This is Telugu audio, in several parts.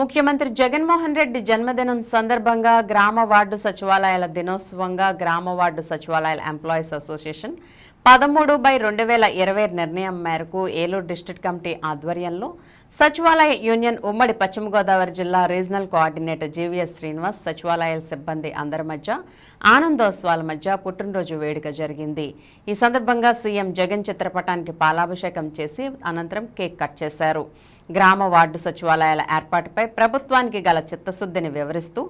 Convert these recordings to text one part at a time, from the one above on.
ముఖ్యమంత్రి జగన్మోహన్ రెడ్డి జన్మదినం సందర్భంగా గ్రామ వార్డు సచివాలయాల దినోత్సవంగా గ్రామ వార్డు సచివాలయాల ఎంప్లాయీస్ అసోసియేషన్ పదమూడు బై రెండు వేల ఇరవై నిర్ణయం మేరకు ఏలూరు డిస్టిక్ కమిటీ ఆధ్వర్యంలో సచివాలయ యూనియన్ ఉమ్మడి పశ్చిమ గోదావరి జిల్లా రీజనల్ కోఆర్డినేటర్ జీవీఎస్ శ్రీనివాస్ సచివాలయాల సిబ్బంది అందరి మధ్య ఆనందోత్సవాల మధ్య పుట్టినరోజు వేడుక జరిగింది. ఈ సందర్భంగా సీఎం జగన్ చిత్రపటానికి పాలాభిషేకం చేసి అనంతరం కేక్ కట్ చేశారు. గ్రామ వార్డు సచివాలయాల ఏర్పాటుపై ప్రభుత్వానికి గల చిత్తశుద్ధిని వివరిస్తూ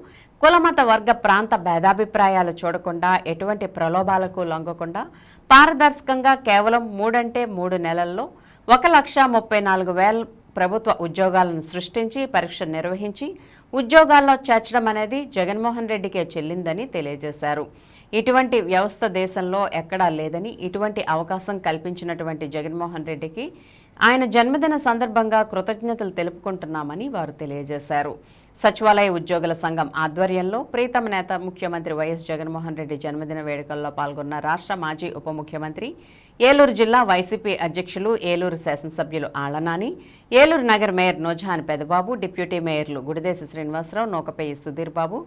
కులమత వర్గ ప్రాంత భేదాభిప్రాయాలు చూడకుండా ఎటువంటి ప్రలోభాలకు లొంగకుండా పారదర్శకంగా కేవలం మూడంటే మూడు నెలల్లో ఒక లక్ష ముప్పై నాలుగు వేల ప్రభుత్వ ఉద్యోగాలను సృష్టించి పరీక్ష నిర్వహించి ఉద్యోగాల్లో చేర్చడం అనేది జగన్మోహన్ రెడ్డికే చెల్లిందని తెలియజేశారు. ఇటువంటి వ్యవస్థ దేశంలో ఎక్కడా లేదని ఇటువంటి అవకాశం కల్పించినటువంటి జగన్మోహన్ రెడ్డికి ఆయన జన్మదిన సందర్భంగా కృతజ్ఞతలు తెలుపుకుంటున్నామని వారు తెలియజేశారు. సచివాలయ ఉద్యోగుల సంఘం ఆధ్వర్యంలో ప్రీతమ నేత ముఖ్యమంత్రి వైఎస్ జగన్మోహన్ రెడ్డి జన్మదిన వేడుకల్లో పాల్గొన్న రాష్ట్ర మాజీ ఉప ముఖ్యమంత్రి ఏలూరు జిల్లా వైసీపీ అధ్యక్షులు ఏలూరు శాసనసభ్యులు ఆళ్ళనాని ఏలూరు నగర్ మేయర్ నోజాన్ పెదబాబు డిప్యూటీ మేయర్లు గుడిదేశి శ్రీనివాసరావు నూకపేయి సుధీర్ బాబు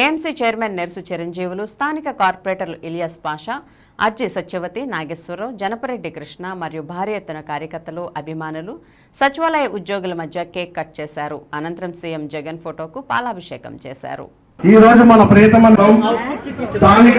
ఏఎంసీ చైర్మన్ నెర్సు చిరంజీవులు స్థానిక కార్పొరేటర్లు ఇలియాస్ పాషా అర్జీ సత్యవతి నాగేశ్వరరావు జనపరెడ్డి కృష్ణ మరియు భారీ ఎత్తున కార్యకర్తలు అభిమానులు సచివాలయ ఉద్యోగుల మధ్య కేక్ కట్ చేశారు. అనంతరం సీఎం జగన్ ఫోటోకు పాలాభిషేకం చేశారు. ఈ రోజు మన ప్రియతమ స్థానిక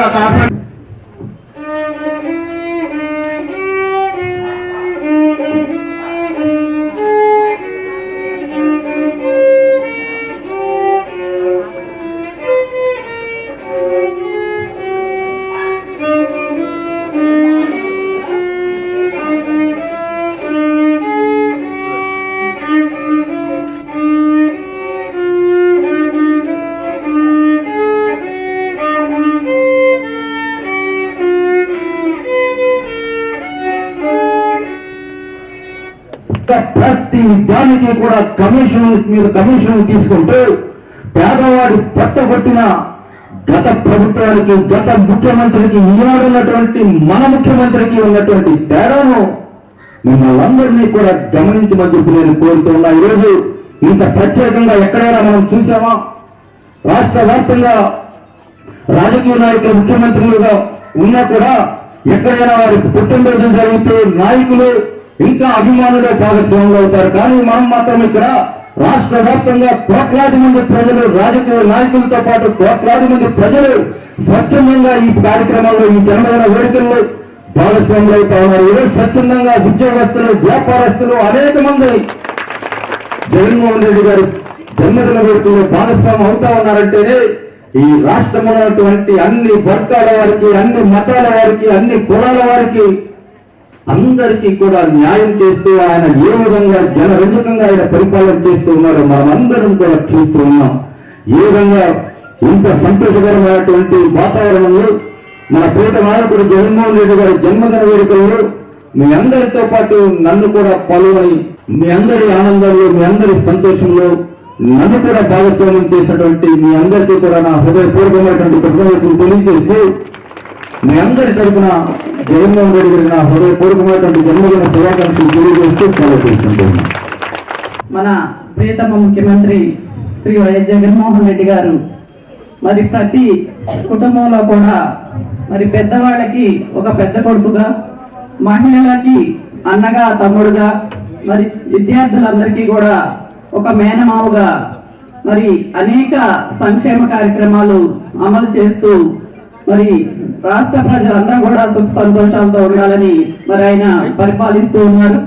ప్రతి దానికి కూడా కమిషన్ మీద కమిషన్ తీసుకుంటూ పేదవాడి పట్టగొట్టిన గత ప్రభుత్వానికి గత ముఖ్యమంత్రికి ఈనాడు ఉన్నటువంటి మన ముఖ్యమంత్రికి ఉన్నటువంటి తేడాను మిమ్మల్ని అందరినీ కూడా గమనించమని చెప్పి నేను కోరుతున్నా ఈరోజు ఇంత ప్రత్యేకంగా ఎక్కడైనా మనం చూసామా? రాష్ట్ర వ్యాప్తంగా రాజకీయ నాయకులు ముఖ్యమంత్రులుగా ఉన్నా కూడా ఎక్కడైనా వారి పుట్టినరోజు జరిగితే నాయకులు ఇంకా అభిమానులు భాగస్వాములు అవుతారు. కానీ మనం మాత్రం ఇక్కడ రాష్ట్ర వ్యాప్తంగా కోట్లాది మంది ప్రజలు రాజకీయ నాయకులతో పాటు కోట్లాది మంది ప్రజలు స్వచ్ఛందంగా ఈ కార్యక్రమంలో ఈ జన్మదిన వేడుకల్లో భాగస్వాములు అవుతా ఉన్నారు. ఈరోజు స్వచ్ఛందంగా ఉద్యోగస్తులు వ్యాపారస్తులు అనేక మంది జగన్మోహన్ రెడ్డి గారు జన్మదిన వేడుకల్లో భాగస్వామి అవుతా ఉన్నారంటేనే ఈ రాష్ట్రంలో ఉన్నటువంటి అన్ని వర్గాల వారికి అన్ని మతాల వారికి అన్ని కులాల వారికి అందరికీ కూడా న్యాయం చేస్తూ ఆయన ఏ విధంగా జనరంజకంగా ఆయన పరిపాలన చేస్తూ ఉన్నారో మనం అందరం కూడా చూస్తూ ఉన్నాం. ఏ విధంగా ఇంత సంతోషకరమైనటువంటి వాతావరణంలో మన ప్రీత నాయకుడు జగన్మోహన్ రెడ్డి గారి జన్మదిన వేడుకల్లో మీ అందరితో పాటు నన్ను కూడా పాల్గొని మీ అందరి ఆనందంలో మీ అందరి సంతోషంలో నన్ను కూడా భాగస్వామ్యం చేసినటువంటి మీ అందరికీ కూడా నా హృదయపూర్వకమైనటువంటి కృతజ్ఞతలు తెలియజేస్తూ మీ అందరి తరఫున జగన్మోహన్ రెడ్డి గారి నా హృదయపూర్వకమైనటువంటి జన్మదిన శుభాకాంక్షలు తెలియజేస్తూ సెలవు మన ప్రియతమ ముఖ్యమంత్రి శ్రీ వైఎస్ జగన్మోహన్ రెడ్డి గారు మరి ప్రతి కుటుంబంలో కూడా మరి పెద్దవాళ్ళకి ఒక పెద్ద కొడుకుగా మహిళలకి అన్నగా తమ్ముడుగా మరి విద్యార్థులందరికీ కూడా ఒక మేనమావుగా మరి అనేక సంక్షేమ కార్యక్రమాలు అమలు చేస్తూ మరి రాష్ట్ర ప్రజలందరూ కూడా సుఖ సంతోషాలతో ఉండాలని మరి ఆయన పరిపాలిస్తూ ఉన్నారు.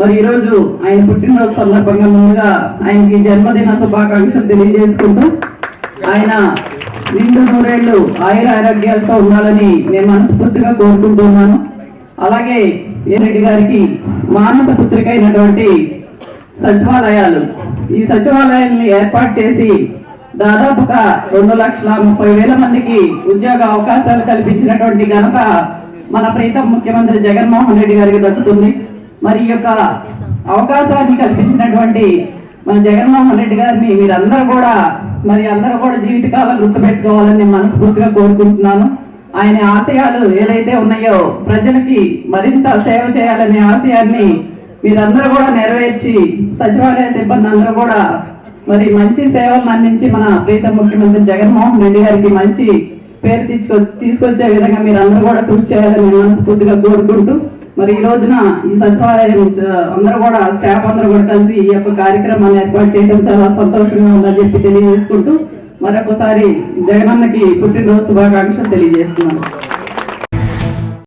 మరి ఈ రోజు ఆయన పుట్టినరోజు సందర్భంగా ముందుగా ఆయనకి జన్మదిన శుభాకాంక్షలు తెలియజేసుకుంటూ ఆయన నిండు నూరేళ్ళు ఆయుర ఆరోగ్యాలతో ఉండాలని నేను మనస్ఫూర్తిగా కోరుకుంటున్నాను. అలాగే ఏ రెడ్డి గారికి మానస పుత్రిక అయినటువంటి సచివాలయాలు. ఈ సచివాలయాల్ని ఏర్పాటు చేసి దాదాపుగా రెండు లక్షల ముప్పై వేల మందికి ఉద్యోగ అవకాశాలు కల్పించినటువంటి ఘనత మన ప్రీతం ముఖ్యమంత్రి జగన్మోహన్ రెడ్డి గారికి దక్కుతుంది. మరి యొక్క అవకాశాన్ని కల్పించినటువంటి మన జగన్మోహన్ రెడ్డి గారిని మీరందరూ కూడా మరి అందరూ కూడా జీవితకాలం గుర్తుపెట్టుకోవాలని మనస్ఫూర్తిగా కోరుకుంటున్నాను. ఆయన ఆశయాలు ఏదైతే ఉన్నాయో ప్రజలకి మరింత సేవ చేయాలనే ఆశయాన్ని మీరందరూ కూడా నెరవేర్చి సచివాలయ సిబ్బంది అందరూ కూడా మరి మంచి సేవలను అందించి మన ప్రీత ముఖ్యమంత్రి జగన్మోహన్ రెడ్డి గారికి మంచి పేరు తీసుకొ తీసుకొచ్చే విధంగా మీరు అందరూ కూడా కృషి చేయాలని మనస్ఫూర్తిగా కోరుకుంటూ మరి ఈ రోజున ఈ సచివాలయం అందరూ కూడా స్టాఫ్ అందరూ కూడా కలిసి ఈ యొక్క కార్యక్రమాన్ని ఏర్పాటు చేయడం చాలా సంతోషంగా ఉందని చెప్పి తెలియజేసుకుంటూ మరొకసారి జగనన్నకి పుట్టినరోజు శుభాకాంక్షలు తెలియజేస్తున్నాను.